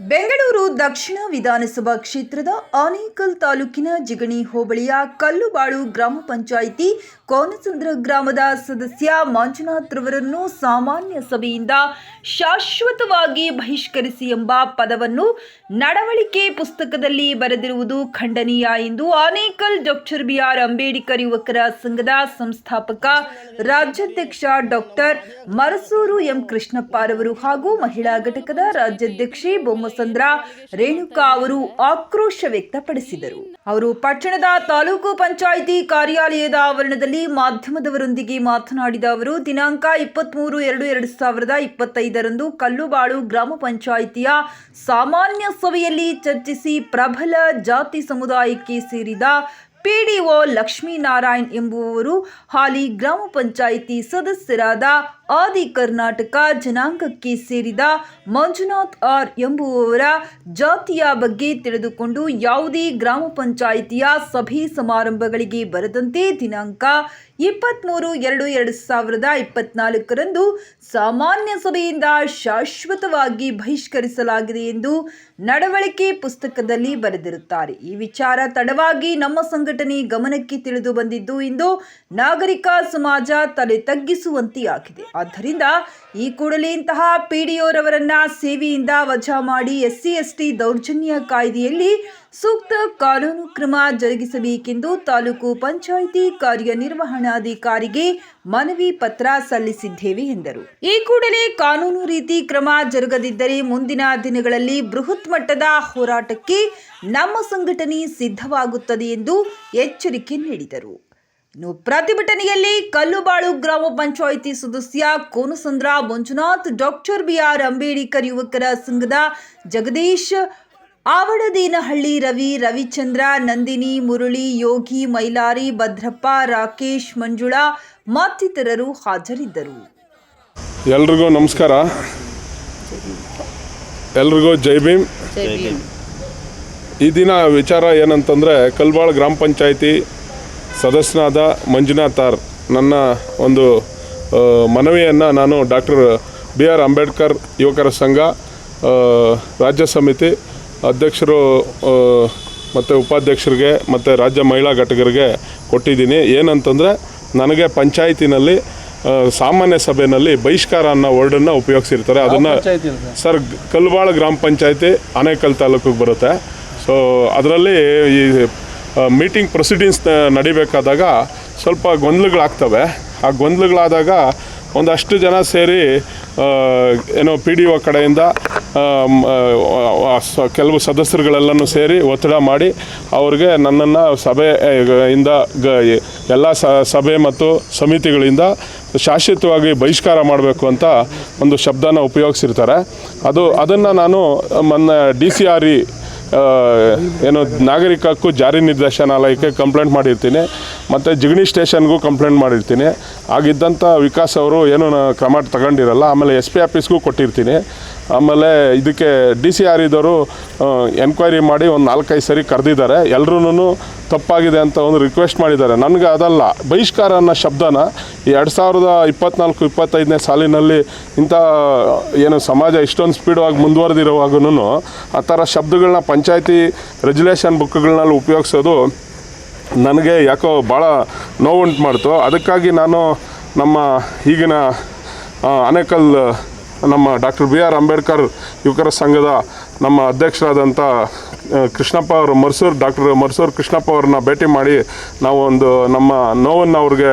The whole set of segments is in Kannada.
ಬೆಂಗಳೂರು ದಕ್ಷಿಣ ವಿಧಾನಸಭಾ ಕ್ಷೇತ್ರದ ಆನೇಕಲ್ ತಾಲೂಕಿನ ಜಿಗಣಿ ಹೋಬಳಿಯ ಕಲ್ಲುಬಾಳು ಗ್ರಾಮ ಪಂಚಾಯಿತಿ ಕೋನಸಂದ್ರ ಗ್ರಾಮದ ಸದಸ್ಯ ಮಂಜುನಾಥ್ ರವರನ್ನು ಸಾಮಾನ್ಯ ಸಭೆಯಿಂದ ಶಾಶ್ವತವಾಗಿ ಬಹಿಷ್ಕರಿಸಿ ಎಂಬ ಪದವನ್ನು ನಡವಳಿಕೆ ಪುಸ್ತಕದಲ್ಲಿ ಬರೆದಿರುವುದು ಖಂಡನೀಯ ಎಂದು ಆನೇಕಲ್ ಡಾಕ್ಟರ್ ಬಿಆರ್ ಅಂಬೇಡ್ಕರ್ ಯುವಕರ ಸಂಘದ ಸಂಸ್ಥಾಪಕ, ರಾಜ್ಯಾಧ್ಯಕ್ಷ ಡಾಕ್ಟರ್ ಮರಸೂರು ಎಂ ಕೃಷ್ಣಪ್ಪ ರವರು ಹಾಗೂ ಮಹಿಳಾ ಘಟಕದ ರಾಜ್ಯಾಧ್ಯಕ್ಷೆ ಬೊಮ್ಮಸಂದ್ರ ರೇಣುಕಾ ಅವರು ಆಕ್ರೋಶ ವ್ಯಕ್ತಪಡಿಸಿದರು. ಅವರು ಪಟ್ಟಣದ ತಾಲೂಕು ಪಂಚಾಯಿತಿ ಕಾರ್ಯಾಲಯದ ಆವರಣದಲ್ಲಿ ಮಾಧ್ಯಮದವರೊಂದಿಗೆ ಮಾತನಾಡಿದ ಅವರು, ದಿನಾಂಕ ಇಪ್ಪತ್ಮೂರು ಎರಡು ಎರಡು ಸಾವಿರದ ಇಪ್ಪತ್ತೈದರಂದು ಕಲ್ಲುಬಾಳು ಗ್ರಾಮ ಪಂಚಾಯಿತಿಯ ಸಾಮಾನ್ಯ ಸಭೆಯಲ್ಲಿ ಚರ್ಚಿಸಿ ಪ್ರಬಲ ಜಾತಿ ಸಮುದಾಯಕ್ಕೆ ಸೇರಿದ ಪಿಡಿಒ ಲಕ್ಷ್ಮೀನಾರಾಯಣ್ ಎಂಬುವವರು ಹಾಲಿ ಗ್ರಾಮ ಪಂಚಾಯಿತಿ ಸದಸ್ಯರಾದ ಆದಿ ಕರ್ನಾಟಕ ಜನಾಂಗಕ್ಕೆ ಸೇರಿದ ಮಂಜುನಾಥ್ ಆರ್ ಎಂಬುವವರ ಜಾತಿಯ ಬಗ್ಗೆ ತಿಳಿದುಕೊಂಡು ಯಾವುದೇ ಗ್ರಾಮ ಪಂಚಾಯಿತಿಯ ಸಭೆ ಸಮಾರಂಭಗಳಿಗೆ ಬರದಂತೆ ದಿನಾಂಕ ಇಪ್ಪತ್ತ್ಮೂರು ಎರಡು ಎರಡು ಸಾವಿರದ ಇಪ್ಪತ್ನಾಲ್ಕರಂದು ಸಾಮಾನ್ಯ ಸಭೆಯಿಂದ ಶಾಶ್ವತವಾಗಿ ಬಹಿಷ್ಕರಿಸಲಾಗಿದೆ ಎಂದು ನಡವಳಿಕೆ ಪುಸ್ತಕದಲ್ಲಿ ಬರೆದಿರುತ್ತಾರೆ. ಈ ವಿಚಾರ ತಡವಾಗಿ ನಮ್ಮ ಸಂಘಟನೆ ಗಮನಕ್ಕೆ ತಿಳಿದು ಬಂದಿದ್ದು ಇಂದು ನಾಗರಿಕ ಸಮಾಜ ತಲೆ ತಗ್ಗಿಸುವಂತೆಯಾಗಿದೆ. ಆದ್ದರಿಂದ ಈ ಕೂಡಲೇ ಇಂತಹ ಪಿಡಿಒರವರನ್ನ ಸೇವೆಯಿಂದ ವಜಾ ಮಾಡಿ ಎಸ್ಸಿ, ಎಸ್ಟಿ ದೌರ್ಜನ್ಯ ಕಾಯ್ದೆಯಲ್ಲಿ ಸೂಕ್ತ ಕಾನೂನು ಕ್ರಮ ಜರುಗಿಸಬೇಕೆಂದು ತಾಲೂಕು ಪಂಚಾಯಿತಿ ಕಾರ್ಯನಿರ್ವಹಣಾಧಿಕಾರಿಗೆ ಮನವಿ ಪತ್ರ ಸಲ್ಲಿಸಿದ್ದೇವೆ ಎಂದರು. ಈ ಕೂಡಲೇ ಕಾನೂನು ರೀತಿ ಕ್ರಮ ಜರುಗದಿದ್ದರೆ ಮುಂದಿನ ದಿನಗಳಲ್ಲಿ ಬೃಹತ್ ಮಟ್ಟದ ಹೋರಾಟಕ್ಕೆ ನಮ್ಮ ಸಂಘಟನೆ ಸಿದ್ಧವಾಗುತ್ತದೆ ಎಂದು ಎಚ್ಚರಿಕೆ ನೀಡಿದರು. ಇನ್ನು ಪ್ರತಿಭಟನೆಯಲ್ಲಿ ಕಲ್ಲುಬಾಳು ಗ್ರಾಮ ಪಂಚಾಯಿತಿ ಸದಸ್ಯ ಕೋನಸಂದ್ರ ಮಂಜುನಾಥ್ ಡಾಕ್ಟರ್ ಬಿಆರ್ ಅಂಬೇಡ್ಕರ್ ಯುವಕರ ಸಂಘದ ಜಗದೀಶ್ ಆವಡದೇನಹಳ್ಳಿ ರವಿ ರವಿಚಂದ್ರ ನಂದಿನಿ ಮುರುಳಿ ಯೋಗಿ ಮೈಲಾರಿ ಭದ್ರಪ್ಪ ರಾಕೇಶ್ ಮಂಜುಳಾ ಮತ್ತಿತರರು ಹಾಜರಿದ್ದರು. ಎಲ್ರಿಗೂ ನಮಸ್ಕಾರ. ಎಲ್ರಿಗೂ ಜೈ ಭೀಮ್. ಈ ದಿನ ವಿಚಾರ ಏನಂತಂದರೆ ಕಲ್ಬಾಳ್ ಗ್ರಾಮ ಪಂಚಾಯಿತಿ ಸದಸ್ಯನಾದ ಮಂಜುನಾಥ್ ಆರ್ ನನ್ನ ಒಂದು ಮನವಿಯನ್ನು ನಾನು ಡಾಕ್ಟರ್ ಬಿ ಆರ್ ಅಂಬೇಡ್ಕರ್ ಯುವಕರ ಸಂಘ ರಾಜ್ಯ ಸಮಿತಿ ಅಧ್ಯಕ್ಷರು ಮತ್ತು ಉಪಾಧ್ಯಕ್ಷರಿಗೆ ಮತ್ತು ರಾಜ್ಯ ಮಹಿಳಾ ಘಟಕರಿಗೆ ಕೊಟ್ಟಿದ್ದೀನಿ. ಏನಂತಂದರೆ ನನಗೆ ಪಂಚಾಯತಿನಲ್ಲಿ ಸಾಮಾನ್ಯ ಸಭೆಯಲ್ಲಿ ಬಹಿಷ್ಕಾರ ಅನ್ನೋ ವರ್ಡನ್ನು ಉಪಯೋಗಿಸಿರ್ತಾರೆ. ಅದನ್ನು ಸರ್ ಕಲ್ವಾಳ ಗ್ರಾಮ ಪಂಚಾಯತಿ ಆನೇಕಲ್ ತಾಲೂಕಿಗೆ ಬರುತ್ತೆ. ಸೊ ಅದರಲ್ಲಿ ಈ ಮೀಟಿಂಗ್ ಪ್ರೊಸೀಡಿಂಗ್ಸ್ ನಡಿಬೇಕಾದಾಗ ಸ್ವಲ್ಪ ಗೊಂದಲಗಳಾಗ್ತವೆ. ಆ ಗೊಂದಲಗಳಾದಾಗ ಒಂದಷ್ಟು ಜನ ಸೇರಿ ಏನೋ ಪಿ ಡಿ ಒ ಕಡೆಯಿಂದ ಕೆಲವು ಸದಸ್ಯರುಗಳೆಲ್ಲನೂ ಸೇರಿ ಒತ್ತಡ ಮಾಡಿ ಅವ್ರಿಗೆ ನನ್ನನ್ನು ಸಭೆ ಇಂದ ಗ ಎಲ್ಲ ಸಭೆ ಮತ್ತು ಸಮಿತಿಗಳಿಂದ ಶಾಶ್ವತವಾಗಿ ಬಹಿಷ್ಕಾರ ಮಾಡಬೇಕು ಅಂತ ಒಂದು ಶಬ್ದನ ಉಪಯೋಗಿಸಿರ್ತಾರೆ. ಅದು, ಅದನ್ನು ನಾನು ಮೊನ್ನೆ ಡಿ ಸಿ ಆರ್ ಇ ಏನು ನಾಗರಿಕ ಹಕ್ಕು ಜಾರಿ ನಿರ್ದೇಶನಾಲಯಕ್ಕೆ ಕಂಪ್ಲೇಂಟ್ ಮಾಡಿರ್ತೀನಿ, ಮತ್ತು ಜಿಗಣಿ ಸ್ಟೇಷನ್ಗೂ ಕಂಪ್ಲೇಂಟ್ ಮಾಡಿರ್ತೀನಿ. ಆಗಿದ್ದಂಥ ವಿಕಾಸ್ ಅವರು ಏನು ಕ್ರಮ ತಗೊಂಡಿರಲ್ಲ, ಆಮೇಲೆ ಎಸ್ ಪಿ ಆಫೀಸ್ಗೂ ಕೊಟ್ಟಿರ್ತೀನಿ. ಆಮೇಲೆ ಇದಕ್ಕೆ ಡಿ ಸಿ ಆರ್ ಇದ್ದವರು ಎನ್ಕ್ವೈರಿ ಮಾಡಿ ಒಂದು ನಾಲ್ಕೈದು ಸರಿ ಕರೆದಿದ್ದಾರೆ. ಎಲ್ಲರೂ ತಪ್ಪಾಗಿದೆ ಅಂತ ಒಂದು ರಿಕ್ವೆಸ್ಟ್ ಮಾಡಿದ್ದಾರೆ. ನನಗೆ ಅದಲ್ಲ. ಬಹಿಷ್ಕಾರ ಅನ್ನೋ ಶಬ್ದನ ಎರಡು ಸಾವಿರದ ಇಪ್ಪತ್ನಾಲ್ಕು, ಇಪ್ಪತ್ತೈದನೇ ಸಾಲಿನಲ್ಲಿ ಇಂಥ, ಏನು ಸಮಾಜ ಇಷ್ಟೊಂದು ಸ್ಪೀಡಾಗಿ ಮುಂದುವರೆದಿರುವಾಗೂ ಆ ಥರ ಶಬ್ದಗಳನ್ನ ಪಂಚಾಯತಿ ರೆಜುಲೇಷನ್ ಬುಕ್ಗಳನ್ನಲ್ಲಿ ಉಪಯೋಗಿಸೋದು ನನಗೆ ಯಾಕೋ ಭಾಳ ನೋವುಂಟು ಮಾಡ್ತು. ಅದಕ್ಕಾಗಿ ನಾನು ನಮ್ಮ ಈಗಿನ ಆನೇಕಲ್ ನಮ್ಮ ಡಾಕ್ಟರ್ ಬಿ ಆರ್ ಅಂಬೇಡ್ಕರ್ ಯುವಕರ ಸಂಘದ ನಮ್ಮ ಅಧ್ಯಕ್ಷರಾದಂಥ ಕೃಷ್ಣಪ್ಪ ಅವರು ಮರ್ಸೂರು, ಡಾಕ್ಟರ್ ಮರ್ಸೂರು ಕೃಷ್ಣಪ್ಪ ಅವ್ರನ್ನ ಭೇಟಿ ಮಾಡಿ ನಾವು ಒಂದು ನಮ್ಮ ನೋವನ್ನು ಅವ್ರಿಗೆ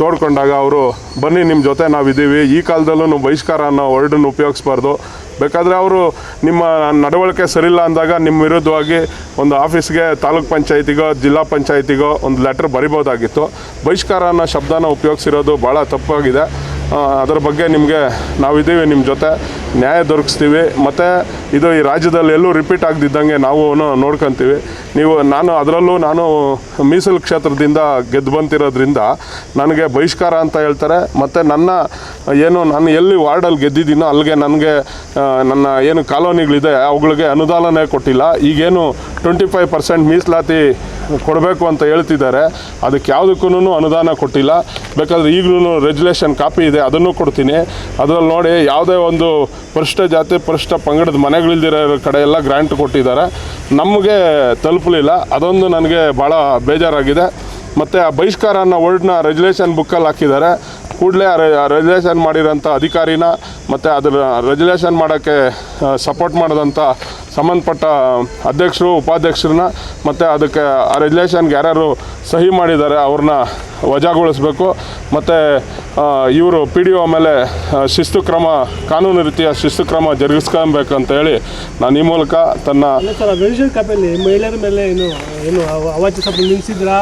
ತೋಡ್ಕೊಂಡಾಗ ಅವರು, ಬನ್ನಿ ನಿಮ್ಮ ಜೊತೆ ನಾವಿದ್ದೀವಿ. ಈ ಕಾಲದಲ್ಲೂ ಬಹಿಷ್ಕಾರ ಅನ್ನೋ ವರ್ಡನ್ನು ಉಪಯೋಗಿಸ್ಬಾರ್ದು. ಬೇಕಾದರೆ ಅವರು ನಿಮ್ಮ ನಡವಳಿಕೆ ಸರಿಯಿಲ್ಲ ಅಂದಾಗ ನಿಮ್ಮ ವಿರುದ್ಧವಾಗಿ ಒಂದು ಆಫೀಸ್ಗೆ ತಾಲೂಕ್ ಪಂಚಾಯತಿಗೋ, ಜಿಲ್ಲಾ ಪಂಚಾಯತಿಗೋ ಒಂದು ಲೆಟ್ರ್ ಬರಿಬೋದಾಗಿತ್ತು. ಬಹಿಷ್ಕಾರ ಅನ್ನೋ ಶಬ್ದನ ಉಪಯೋಗಿಸಿರೋದು ಭಾಳ ತಪ್ಪಾಗಿದೆ. ಅದರ ಬಗ್ಗೆ ನಿಮಗೆ ನಾವಿದ್ದೀವಿ ನಿಮ್ಮ ಜೊತೆ. ನ್ಯಾಯ ದೊರಕಿಸ್ತೀವಿ. ಮತ್ತು ಇದು ಈ ರಾಜ್ಯದಲ್ಲಿ ಎಲ್ಲೂ ರಿಪೀಟ್ ಆಗದಿದ್ದಂಗೆ ನಾವು ನೋಡ್ಕೊತೀವಿ. ನೀವು, ನಾನು ಅದರಲ್ಲೂ ನಾನು ಮೀಸಲು ಕ್ಷೇತ್ರದಿಂದ ಗೆದ್ದು ಬಂತಿರೋದ್ರಿಂದ ನನಗೆ ಬಹಿಷ್ಕಾರ ಅಂತ ಹೇಳ್ತಾರೆ. ಮತ್ತು ನನ್ನ ಏನು, ನಾನು ಎಲ್ಲಿ ವಾರ್ಡಲ್ಲಿ ಗೆದ್ದಿದ್ದೀನೋ ಅಲ್ಲಿಗೆ ನನಗೆ ನನ್ನ ಏನು ಕಾಲೋನಿಗಳಿದೆ, ಅವುಗಳಿಗೆ ಅನುದಾನನೇ ಕೊಟ್ಟಿಲ್ಲ. ಈಗೇನು ಟ್ವೆಂಟಿ ಫೈವ್ ಪರ್ಸೆಂಟ್ ಮೀಸಲಾತಿ ಕೊಡಬೇಕು ಅಂತ ಹೇಳ್ತಿದ್ದಾರೆ. ಅದಕ್ಕೆ ಯಾವುದಕ್ಕೂ ಅನುದಾನ ಕೊಟ್ಟಿಲ್ಲ. ಬೇಕಾದರೆ ಈಗಲೂ ರೆಜುಲೇಷನ್ ಕಾಪಿ ಇದೆ, ಅದನ್ನು ಕೊಡ್ತೀನಿ. ಅದರಲ್ಲಿ ನೋಡಿ, ಯಾವುದೇ ಒಂದು ಪರಿಷ್ಠ ಜಾತಿ, ಪರಿಷ್ಠ ಪಂಗಡದ ಮನೆಗಳಿಲ್ದಿರೋ ಕಡೆ ಎಲ್ಲ ಗ್ರ್ಯಾಂಟ್ ಕೊಟ್ಟಿದ್ದಾರೆ. ನಮಗೆ ತಲುಪಲಿಲ್ಲ. ಅದೊಂದು ನನಗೆ ಭಾಳ ಬೇಜಾರಾಗಿದೆ. ಮತ್ತು ಆ ಬಹಿಷ್ಕಾರ ಅನ್ನೋ ವರ್ಡ್ನ ರೆಜುಲೇಷನ್ ಬುಕ್ಕಲ್ಲಿ ಹಾಕಿದ್ದಾರೆ. ಕೂಡಲೇ ರೆಜುಲೇಷನ್ ಮಾಡಿರೋಂಥ ಅಧಿಕಾರಿನ, ಮತ್ತು ಅದರ ರೆಜುಲೇಷನ್ ಮಾಡೋಕ್ಕೆ ಸಪೋರ್ಟ್ ಮಾಡಿದಂಥ ಸಂಬಂಧಪಟ್ಟ ಅಧ್ಯಕ್ಷರು, ಉಪಾಧ್ಯಕ್ಷರನ್ನ ಮತ್ತು ಅದಕ್ಕೆ ಆ ರೆಗ್ಯುಲೇಷನ್ಗೆ ಯಾರ್ಯಾರು ಸಹಿ ಮಾಡಿದ್ದಾರೆ ಅವ್ರನ್ನ ವಜಾಗೊಳಿಸ್ಬೇಕು. ಮತ್ತು ಇವರು ಪಿ ಡಿ ಒ ಮೇಲೆ ಶಿಸ್ತು ಕ್ರಮ, ಕಾನೂನು ರೀತಿಯ ಶಿಸ್ತು ಕ್ರಮ ಜರುಗಿಸ್ಕೊಬೇಕಂತ ಹೇಳಿ ನಾನು ಈ ಮೂಲಕ ತನ್ನ ಮಹಿಳೆಯರ ಮೇಲೆ ಏನು ಏನು ನಿಲ್ಲಿಸಿದ್ರಾ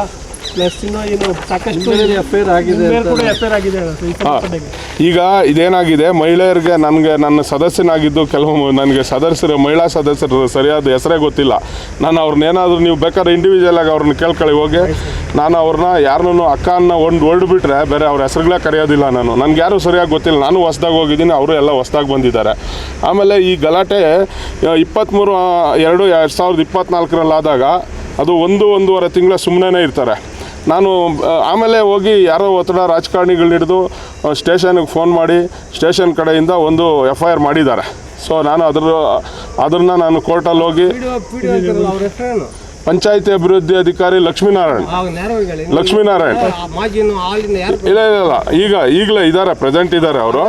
ಏನು ಸಾಕಷ್ಟು ಆಗಿದೆ ಕೂಡ ಆಗಿದೆ ಈ. ಈಗ ಇದೇನಾಗಿದೆ ಮಹಿಳೆಯರಿಗೆ ನನಗೆ ನನ್ನ ಸದಸ್ಯನಾಗಿದ್ದು ಕೆಲವು ನನಗೆ ಸದಸ್ಯರು ಮಹಿಳಾ ಸದಸ್ಯರು ಸರಿಯಾದ ಹೆಸರೇ ಗೊತ್ತಿಲ್ಲ. ನಾನು ಅವ್ರನ್ನೇನಾದರೂ ನೀವು ಬೇಕಾದ್ರೆ ಇಂಡಿವಿಜುವಲ್ ಆಗಿ ಅವ್ರನ್ನ ಕೇಳ್ಕೊಳ್ಳಿ ಹೋಗಿ. ನಾನು ಅವ್ರನ್ನ ಯಾರನ್ನೂ ಅಕ್ಕ ಅನ್ನೋ ಒಂದು ವರ್ಡ್ ಬಿಟ್ಟರೆ ಬೇರೆ ಅವ್ರ ಹೆಸರುಗಳೇ ಕರೆಯೋದಿಲ್ಲ ನಾನು. ನನಗೆ ಯಾರೂ ಸರಿಯಾಗಿ ಗೊತ್ತಿಲ್ಲ. ನಾನು ಹೊಸ್ದಾಗಿ ಹೋಗಿದ್ದೀನಿ ಅವರು ಎಲ್ಲ ಹೊಸ್ದಾಗಿ ಬಂದಿದ್ದಾರೆ. ಆಮೇಲೆ ಈ ಗಲಾಟೆ ಇಪ್ಪತ್ತ್ಮೂರು ಎರಡು ಎರಡು ಸಾವಿರದ ಇಪ್ಪತ್ತ್ನಾಲ್ಕರಲ್ಲಾದಾಗ ಅದು ಒಂದು ಒಂದೂವರೆ ತಿಂಗಳ ಸುಮ್ಮನೆ ಇರ್ತಾರೆ. ನಾನು ಆಮೇಲೆ ಹೋಗಿ ಯಾರೋ ಒತ್ತಡ ರಾಜಕಾರಣಿಗಳು ಹಿಡಿದು ಸ್ಟೇಷನ್ಗೆ ಫೋನ್ ಮಾಡಿ ಸ್ಟೇಷನ್ ಕಡೆಯಿಂದ ಒಂದು ಎಫ್ ಐ ಆರ್ ಮಾಡಿದ್ದಾರೆ. ಸೊ ನಾನು ಅದ್ರ ಅದನ್ನು ನಾನು ಕೋರ್ಟಲ್ಲಿ ಹೋಗಿ ಪಂಚಾಯಿತಿ ಅಭಿವೃದ್ಧಿ ಅಧಿಕಾರಿ ಲಕ್ಷ್ಮೀನಾರಾಯಣ್. ಲಕ್ಷ್ಮೀನಾರಾಯಣ. ಇಲ್ಲ ಇಲ್ಲ ಇಲ್ಲ. ಈಗ ಈಗಲೇ ಇದ್ದಾರೆ ಪ್ರೆಸೆಂಟ್ ಇದ್ದಾರೆ ಅವರು.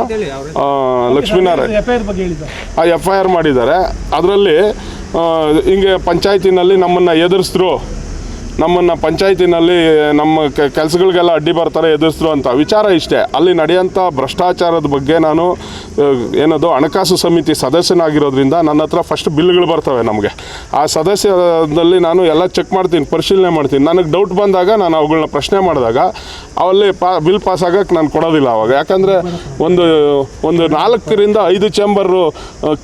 ಲಕ್ಷ್ಮೀನಾರಾಯಣ. ಆ ಎಫ್ ಐ ಆರ್ ಮಾಡಿದ್ದಾರೆ. ಅದರಲ್ಲಿ ಹಿಂಗೆ ಪಂಚಾಯತಿನಲ್ಲಿ ನಮ್ಮನ್ನು ಎದುರಿಸಿದ್ರು. ನಮ್ಮನ್ನು ಪಂಚಾಯತಿನಲ್ಲಿ ನಮ್ಮ ಕೆಲಸಗಳಿಗೆಲ್ಲ ಅಡ್ಡಿ ಬರ್ತಾರೆ ಎದುರಿಸಿದ್ರು ಅಂತ ವಿಚಾರ ಇಷ್ಟೇ. ಅಲ್ಲಿ ನಡೆಯೋಂಥ ಭ್ರಷ್ಟಾಚಾರದ ಬಗ್ಗೆ ನಾನು ಏನದು ಹಣಕಾಸು ಸಮಿತಿ ಸದಸ್ಯನಾಗಿರೋದ್ರಿಂದ ನನ್ನ ಹತ್ರ ಫಸ್ಟ್ ಬಿಲ್ಗಳು ಬರ್ತವೆ ನಮಗೆ. ಆ ಸದಸ್ಯದಲ್ಲಿ ನಾನು ಎಲ್ಲ ಚೆಕ್ ಮಾಡ್ತೀನಿ, ಪರಿಶೀಲನೆ ಮಾಡ್ತೀನಿ. ನನಗೆ ಡೌಟ್ ಬಂದಾಗ ನಾನು ಅವುಗಳನ್ನ ಪ್ರಶ್ನೆ ಮಾಡಿದಾಗ ಅವಲ್ಲಿ ಪಾ, ಬಿಲ್ ಪಾಸ್ ಆಗೋಕ್ಕೆ ನಾನು ಕೊಡೋದಿಲ್ಲ ಅವಾಗ. ಯಾಕಂದರೆ ಒಂದು ಒಂದು ನಾಲ್ಕರಿಂದ ಐದು ಚೇಂಬರು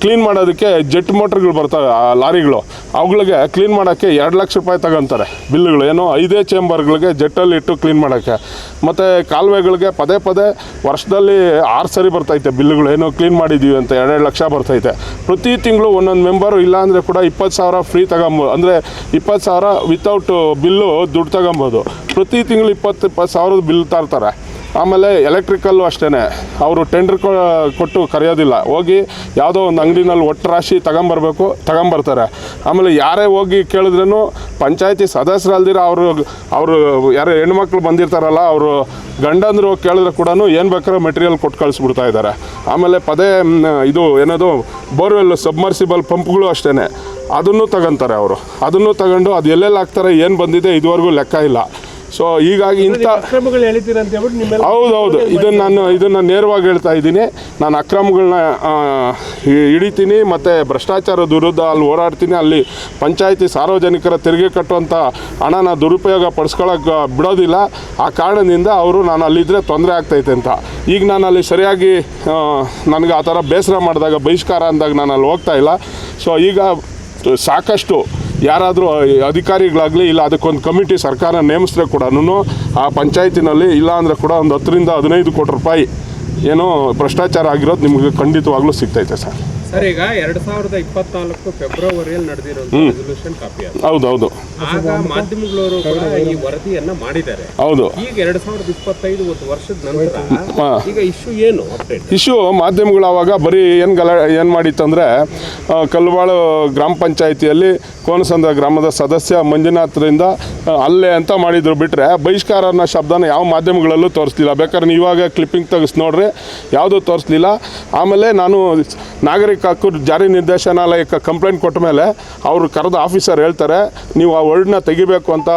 ಕ್ಲೀನ್ ಮಾಡೋದಕ್ಕೆ ಜೆಟ್ ಮೋಟ್ರ್ಗಳು ಬರ್ತವೆ ಆ ಲಾರಿಗಳು. ಅವುಗಳಿಗೆ ಕ್ಲೀನ್ ಮಾಡೋಕ್ಕೆ ಎರಡು ಲಕ್ಷ ರೂಪಾಯಿ ತಗೊಂತಾರೆ ಬಿಲ್ಗಳು ಏನೋ ಐದೇ ಚೇಂಬರ್ಗಳಿಗೆ ಜೆಟ್ಟಲ್ಲಿ ಇಟ್ಟು ಕ್ಲೀನ್ ಮಾಡೋಕ್ಕೆ. ಮತ್ತು ಕಾಲುವೆಗಳಿಗೆ ಪದೇ ಪದೇ ವರ್ಷದಲ್ಲಿ ಆರು ಸರಿ ಬರ್ತೈತೆ ಬಿಲ್ಗಳು ಏನೋ ಕ್ಲೀನ್ ಮಾಡಿದ್ದೀವಿ ಅಂತ ಎರಡೆರಡು ಲಕ್ಷ ಬರ್ತೈತೆ. ಪ್ರತಿ ತಿಂಗಳು ಒಂದೊಂದು ಮೆಂಬರು ಇಲ್ಲ ಅಂದರೆ ಕೂಡ ಇಪ್ಪತ್ತು ಸಾವಿರ ಫ್ರೀ ತಗೊಂಬೋದು ಅಂದರೆ ಇಪ್ಪತ್ತು ಸಾವಿರ ವಿತೌಟ್ ಬಿಲ್ಲು ದುಡ್ಡು ತಗೊಬೋದು. ಪ್ರತಿ ತಿಂಗಳು ಇಪ್ಪತ್ತು ಇಪ್ಪತ್ತು ಸಾವಿರದ ಬಿಲ್ ತರ್ತಾರೆ. ಆಮೇಲೆ ಎಲೆಕ್ಟ್ರಿಕಲ್ಲು ಅಷ್ಟೇ ಅವರು ಟೆಂಡರ್ ಕೊಟ್ಟು ಕರೆಯೋದಿಲ್ಲ. ಹೋಗಿ ಯಾವುದೋ ಒಂದು ಅಂಗಡಿನಲ್ಲಿ ಒಟ್ಟು ರಾಶಿ ತಗೊಂಬರ್ಬೇಕು, ತಗೊಂಬರ್ತಾರೆ. ಆಮೇಲೆ ಯಾರೇ ಹೋಗಿ ಕೇಳಿದ್ರೂ ಪಂಚಾಯತಿ ಸದಸ್ಯರಲ್ದಿರ ಅವರು ಅವರು ಯಾರು ಹೆಣ್ಮಕ್ಳು ಬಂದಿರ್ತಾರಲ್ಲ, ಅವರು ಗಂಡಂದರು ಕೇಳಿದ್ರೆ ಕೂಡ ಏನು ಬೇಕಾದ್ರೂ ಮೆಟೀರಿಯಲ್ ಕೊಟ್ಟು ಕಳಿಸ್ಬಿಡ್ತಾ ಇದ್ದಾರೆ ಆಮೇಲೆ ಪದೇ ಇದು ಏನದು ಬೋರ್ವೆಲ್ ಸಬ್ಮರ್ಸಿಬಲ್ ಪಂಪ್ಗಳು ಅಷ್ಟೇ ಅದನ್ನು ತಗೊಂತಾರೆ ಅವರು. ಅದನ್ನು ತಗೊಂಡು ಅದು ಎಲ್ಲೆಲ್ಲಿ ಹಾಕ್ತಾರೆ, ಏನು ಬಂದಿದೆ ಇದುವರೆಗೂ ಲೆಕ್ಕ ಇಲ್ಲ. ಸೊ ಹೀಗಾಗಿ ಇಂಥ ಅಕ್ರಮಗಳು ಅಂತ ಹೇಳ್ಬಿಟ್ಟು ಹೌದೌದು. ಇದನ್ನು ನಾನು ಇದನ್ನು ನೇರವಾಗಿ ಹೇಳ್ತಾ ಇದ್ದೀನಿ. ನಾನು ಅಕ್ರಮಗಳನ್ನ ಹಿಡಿತೀನಿ ಮತ್ತು ಭ್ರಷ್ಟಾಚಾರದ ವಿರುದ್ಧ ಅಲ್ಲಿ ಹೋರಾಡ್ತೀನಿ ಅಲ್ಲಿ ಪಂಚಾಯಿತಿ ಸಾರ್ವಜನಿಕರ ತೆರಿಗೆ ಕಟ್ಟುವಂಥ ಹಣನ ದುರುಪಯೋಗ ಪಡಿಸ್ಕೊಳಕ್ಕೆ ಬಿಡೋದಿಲ್ಲ. ಆ ಕಾರಣದಿಂದ ಅವರು ನಾನು ಅಲ್ಲಿದ್ದರೆ ತೊಂದರೆ ಆಗ್ತೈತೆ ಅಂತ. ಈಗ ನಾನು ಅಲ್ಲಿ ಸರಿಯಾಗಿ ನನಗೆ ಆ ಥರ ಬೇಸರ ಮಾಡಿದಾಗ ಬಹಿಷ್ಕಾರ ಅಂದಾಗ ನಾನು ಅಲ್ಲಿ ಹೋಗ್ತಾ ಇಲ್ಲ. ಸೊ ಈಗ ಸಾಕಷ್ಟು ಯಾರಾದರೂ ಅಧಿಕಾರಿಗಳಾಗಲಿ ಇಲ್ಲ ಅದಕ್ಕೊಂದು ಕಮಿಟಿ ಸರ್ಕಾರ ನೇಮಿಸಿದ್ರೆ ಕೂಡ ಆ ಪಂಚಾಯತಿನಲ್ಲಿ ಇಲ್ಲ ಅಂದರೆ ಕೂಡ ಒಂದು ಹತ್ತರಿಂದ ಹದಿನೈದು ಕೋಟಿ ರೂಪಾಯಿ ಏನೋ ಭ್ರಷ್ಟಾಚಾರ ಆಗಿರೋದು ನಿಮಗೆ ಖಂಡಿತವಾಗ್ಲೂ ಸಿಗ್ತೈತೆ ಸರ್. ಸರ್ ಈಗ ಎರಡ್ ಸಾವಿರದ ಇಪ್ಪತ್ನಾಲ್ಕು ಫೆಬ್ರವರಿಯಲ್ಲಿ ನಡೆದಿರುವಂತ ರೆಸಲ್ಯೂಷನ್ ಕಾಪಿ ಅದು. ಹೌದೌದು. ಆಗ ಮಾಧ್ಯಮಗಳವರು ಈ ವರದಿಯನ್ನ ಮಾಡಿದ್ದಾರೆ. ಹೌದು. ಈಗ ಎರಡ್ ಸಾವಿರದ ಇಪ್ಪತ್ತೈದು ಒಂದು ವರ್ಷದ ನಂತರ ಈಗ ಇಶ್ಯೂ ಏನು ಇಶ್ಯೂ ಮಾಧ್ಯಮಗಳು ಅವಾಗ ಬರೀ ಏನು ಗಲ ಏನು ಮಾಡಿತ್ತಂದ್ರೆ ಕಲ್ವಾಳು ಗ್ರಾಮ ಪಂಚಾಯಿತಿಯಲ್ಲಿ ಕೋನಸಂದ್ರ ಗ್ರಾಮದ ಸದಸ್ಯ ಮಂಜುನಾಥ್ರಿಂದ ಅಲ್ಲೇ ಅಂತ ಮಾಡಿದ್ರು ಬಿಟ್ಟರೆ ಬಹಿಷ್ಕಾರ ಅನ್ನೋ ಶಬ್ದನ ಯಾವ ಮಾಧ್ಯಮಗಳಲ್ಲೂ ತೋರಿಸ್ಲಿಲ್ಲ. ಬೇಕಾದ್ರೆ ಇವಾಗ ಕ್ಲಿಪ್ಪಿಂಗ್ ತೆಗೆಸಿ ನೋಡ್ರಿ. ಯಾವುದೂ ತೋರಿಸ್ಲಿಲ್ಲ. ಆಮೇಲೆ ನಾನು ನಾಗರಿಕ ಹಕ್ಕು ಜಾರಿ ನಿರ್ದೇಶನಾಲಯಕ್ಕೆ ಕಂಪ್ಲೇಂಟ್ ಕೊಟ್ಟ ಮೇಲೆ ಅವರು ಕರೆದ ಆಫೀಸರ್ ಹೇಳ್ತಾರೆ, ನೀವು ಆ ವರ್ಡ್ನ ತೆಗಿಬೇಕು ಅಂತ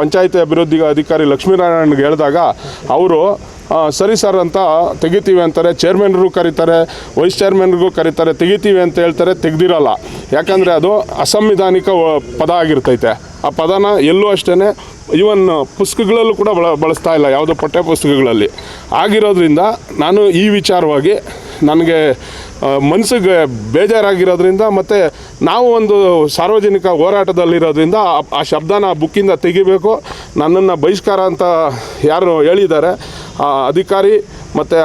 ಪಂಚಾಯಿತಿ ಅಭಿವೃದ್ಧಿ ಅಧಿಕಾರಿ ಲಕ್ಷ್ಮೀನಾರಾಯಣಗೆ ಹೇಳಿದಾಗ ಅವರು ಸರಿ ಸರ್ ಅಂತ ತೆಗಿತೀವಿ ಅಂತಾರೆ, ಚೇರ್ಮನ್ರಿಗೂ ಕರೀತಾರೆ, ವೈಸ್ ಚೇರ್ಮನ್ರಿಗೂ ಕರೀತಾರೆ, ತೆಗಿತೀವಿ ಅಂತ ಹೇಳ್ತಾರೆ, ತೆಗ್ದಿರಲ್ಲ. ಯಾಕಂದರೆ ಅದು ಅಸಂವಿಧಾನಿಕ ಪದ ಆಗಿರ್ತೈತೆ. ಆ ಪದನ ಎಲ್ಲೂ ಅಷ್ಟೇ ಈವನ್ ಪುಸ್ತಕಗಳಲ್ಲೂ ಕೂಡ ಬಳ, ಬಳಸ್ತಾ ಇಲ್ಲ, ಯಾವುದೋ ಪಠ್ಯ ಪುಸ್ತಕಗಳಲ್ಲಿ. ಆಗಿರೋದ್ರಿಂದ ನಾನು ಈ ವಿಚಾರವಾಗಿ ನನಗೆ ಮನಸ್ಸಿಗೆ ಬೇಜಾರಾಗಿರೋದ್ರಿಂದ ಮತ್ತು ನಾವು ಒಂದು ಸಾರ್ವಜನಿಕ ಹೋರಾಟದಲ್ಲಿರೋದ್ರಿಂದ ಆ- ಶಬ್ದನ ಆ ಬುಕ್ಕಿಂದ ತೆಗಿಬೇಕು. ನನ್ನನ್ನು ಬಹಿಷ್ಕಾರ ಅಂತ ಯಾರು ಹೇಳಿದ್ದಾರೆ. ಆ ಅಧಿಕಾರಿ ಮತ್ತು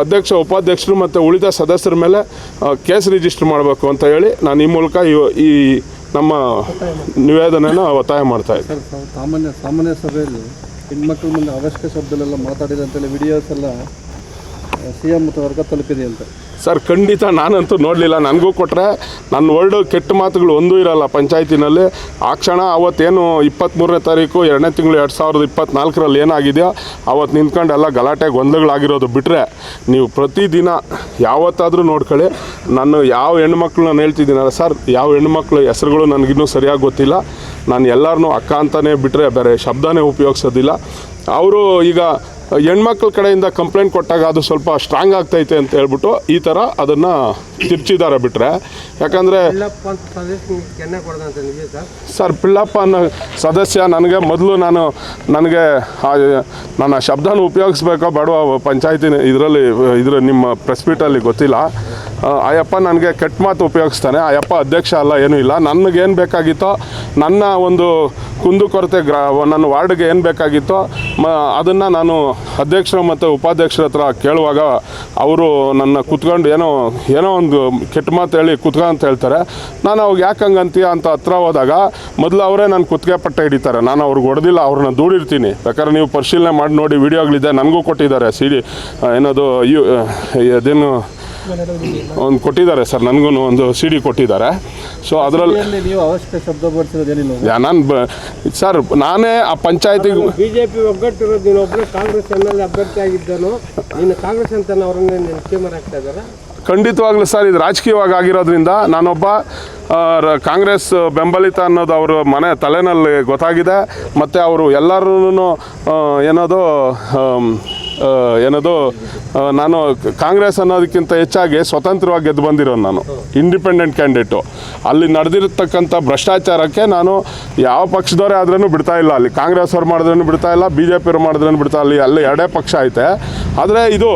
ಅಧ್ಯಕ್ಷ, ಉಪಾಧ್ಯಕ್ಷರು ಮತ್ತು ಉಳಿದ ಸದಸ್ಯರ ಮೇಲೆ ಕೇಸ್ ರಿಜಿಸ್ಟರ್ ಮಾಡಬೇಕು ಅಂತ ಹೇಳಿ ನಾನು ಈ ಮೂಲಕ ಈ ನಮ್ಮ ನಿವೇದನೆನ ಒತ್ತಾಯ ಮಾಡ್ತಾ ಇದ್ದೀವಿ ಸಾಮಾನ್ಯ ಸಾಮಾನ್ಯ ಸಭೆಯಲ್ಲಿ ಹೆಣ್ಮಕ್ಳ ಮುಂದೆ ಅವಶ್ಯಕ ಶಬ್ದಲ್ಲೆಲ್ಲ ಮಾತಾಡಿದೆ ವಿಡಿಯೋಸ್ ಎಲ್ಲ ತಲುಪಿದೆ ಅಂತ. ಸರ್, ಖಂಡಿತ ನಾನಂತೂ ನೋಡಲಿಲ್ಲ. ನನಗೂ ಕೊಟ್ಟರೆ ನನ್ನ ವರ್ಡು ಕೆಟ್ಟ ಮಾತುಗಳು ಒಂದೂ ಇರಲ್ಲ ಪಂಚಾಯತಿನಲ್ಲಿ. ಆ ಕ್ಷಣ ಅವತ್ತೇನು ಇಪ್ಪತ್ತ್ಮೂರನೇ ತಾರೀಕು, ಎರಡನೇ ತಿಂಗಳು ಎರಡು ಸಾವಿರದ ಇಪ್ಪತ್ತ್ನಾಲ್ಕರಲ್ಲಿ ಏನಾಗಿದೆಯೋ, ಅವತ್ತು ನಿಂತ್ಕೊಂಡು ಎಲ್ಲ ಗಲಾಟೆ ಗೊಂದಲಗಳಾಗಿರೋದು ಬಿಟ್ಟರೆ ನೀವು ಪ್ರತಿದಿನ ಯಾವತ್ತಾದರೂ ನೋಡ್ಕೊಳ್ಳಿ. ನಾನು ಯಾವ ಹೆಣ್ಮಕ್ಳು ನಾನು ಹೇಳ್ತಿದ್ದೀನಲ್ಲ ಸರ್, ಯಾವ ಹೆಣ್ಮಕ್ಳು ಹೆಸರುಗಳು ನನಗಿನ್ನೂ ಸರಿಯಾಗಿ ಗೊತ್ತಿಲ್ಲ. ನಾನು ಎಲ್ಲರನ್ನೂ ಅಕ್ಕ ಅಂತಲೇ ಬಿಟ್ಟರೆ ಬೇರೆ ಶಬ್ದನೇ ಉಪಯೋಗಿಸೋದಿಲ್ಲ. ಅವರು ಈಗ ಹೆಣ್ಮಕ್ಳ ಕಡೆಯಿಂದ ಕಂಪ್ಲೇಂಟ್ ಕೊಟ್ಟಾಗ ಅದು ಸ್ವಲ್ಪ ಸ್ಟ್ರಾಂಗ್ ಆಗ್ತೈತೆ ಅಂತ ಹೇಳ್ಬಿಟ್ಟು ಈ ಥರ ಅದನ್ನು ತಿರ್ಚಿದ್ದಾರೆ ಬಿಟ್ಟರೆ ಯಾಕಂದರೆ ಸರ್? ಸರ್ ಪಿಳ್ಳಪ್ಪ ಅನ್ನೋ ಸದಸ್ಯ ನನಗೆ ಮೊದಲು ನಾನು ನನಗೆ ಆ ನನ್ನ ಶಬ್ದನ ಉಪಯೋಗಿಸ್ಬೇಕೋ ಬಡವ ಪಂಚಾಯತಿನ ಇದರಲ್ಲಿ ಇದ್ರ ನಿಮ್ಮ ಪ್ರೆಸ್ ಮೀಟಲ್ಲಿ ಗೊತ್ತಿಲ್ಲ. ಆಯಪ್ಪ ನನಗೆ ಕೆಟ್ಟ ಮಾತು ಉಪಯೋಗಿಸ್ತಾನೆ. ಆಯಪ್ಪ ಅಧ್ಯಕ್ಷ ಅಲ್ಲ, ಏನೂ ಇಲ್ಲ. ನನಗೇನು ಬೇಕಾಗಿತ್ತೋ, ನನ್ನ ಒಂದು ಕುಂದುಕೊರತೆ ಗ್ರಾ, ನನ್ನ ವಾರ್ಡ್ಗೆ ಏನು ಬೇಕಾಗಿತ್ತೋ, ಮ, ಅದನ್ನು ನಾನು ಅಧ್ಯಕ್ಷರು ಮತ್ತು ಉಪಾಧ್ಯಕ್ಷರ ಹತ್ರ ಕೇಳುವಾಗ ಅವರು ನನ್ನ ಕುತ್ಕೊಂಡು ಏನೋ ಏನೋ ಒಂದು ಕೆಟ್ಟ ಮಾತು ಹೇಳಿ ಕುತ್ಕ ಅಂತ ಹೇಳ್ತಾರೆ. ನಾನು ಅವಾಗ ಯಾಕೆ ಹಂಗಂತೀಯ ಅಂತ ಹತ್ರ ಹೋದಾಗ, ಮೊದಲು ಅವರೇ ನನ್ನ ಕುತ್ತಿಗೆ ಪಟ್ಟ ಹಿಡಿತಾರೆ. ನಾನು ಅವ್ರಿಗೆ ಹೊಡೆದಿಲ್ಲ ಅವ್ರನ್ನ ದೂಡಿರ್ತೀನಿ. ಯಾಕಂದ್ರೆ ನೀವು ಪರಿಶೀಲನೆ ಮಾಡಿ ನೋಡಿ, ವಿಡಿಯೋಗಳಿದೆ, ನನಗೂ ಕೊಟ್ಟಿದ್ದಾರೆ. ಸಿ ಡಿ ಏನದು, ಯು ಅದೇನು ಒಂದು ಕೊಟ್ಟಿದ್ದಾರೆ ಸರ್ ನನಗೂ ಒಂದು ಸಿ ಡಿ ಕೊಟ್ಟಿದ್ದಾರೆ. ಸೊ ಅದರಲ್ಲಿ ನೀವು ಅವಶ್ಯಕ ಶಬ್ದ ಬಳಸಿರೋದು ಏನಿಲ್ಲ ನಾನು ಬ ಸರ್ ನಾನೇ ಆ ಪಂಚಾಯತಿಗೆ ಬಿಜೆಪಿ ಒಗ್ಗಟ್ಟಿರೋದು ನೀನು ಒಬ್ಬರು ಕಾಂಗ್ರೆಸ್ ಎಂ ಎಲ್ ಅಭ್ಯರ್ಥಿ ಆಗಿದ್ದನು. ನೀನು ಕಾಂಗ್ರೆಸ್ ಅಂತ ಅವರನ್ನ ನೀನು ಕ್ಷೇಮರ್ ಆಗ್ತಾ ಇದ್ದಾರೆ? ಖಂಡಿತವಾಗ್ಲೂ ಸರ್ ಇದು ರಾಜಕೀಯವಾಗಿ ಆಗಿರೋದ್ರಿಂದ ನಾನೊಬ್ಬ ಕಾಂಗ್ರೆಸ್ ಬೆಂಬಲಿತ ಅನ್ನೋದು ಅವರ ಮನೆ ತಲೆನಲ್ಲಿ ಗೊತ್ತಾಗಿದೆ. ಮತ್ತು ಅವರು ಎಲ್ಲರೂ ಏನದು ಏನದು ನಾನು ಕಾಂಗ್ರೆಸ್ ಅನ್ನೋದಕ್ಕಿಂತ ಹೆಚ್ಚಾಗಿ ಸ್ವತಂತ್ರವಾಗಿ ಗೆದ್ದು ಬಂದಿರೋನು ನಾನು ಇಂಡಿಪೆಂಡೆಂಟ್ ಕ್ಯಾಂಡಿಡೇಟು ಅಲ್ಲಿ ನಡೆದಿರ್ತಕ್ಕಂಥ ಭ್ರಷ್ಟಾಚಾರಕ್ಕೆ ನಾನು ಯಾವ ಪಕ್ಷದವರೇ ಆದ್ರೂ ಬಿಡ್ತಾ ಇಲ್ಲ, ಅಲ್ಲಿ ಕಾಂಗ್ರೆಸ್ ಅವ್ರು ಮಾಡಿದ್ರೂ ಬಿಡ್ತಾ ಇಲ್ಲ ಬಿ ಜೆ ಪಿಯವ್ರು ಮಾಡಿದ್ರೂ ಬಿಡ್ತಾ ಅಲ್ಲಿ ಅಲ್ಲಿ ಎರಡೇ ಪಕ್ಷ ಐತೆ. ಆದರೆ ಇದು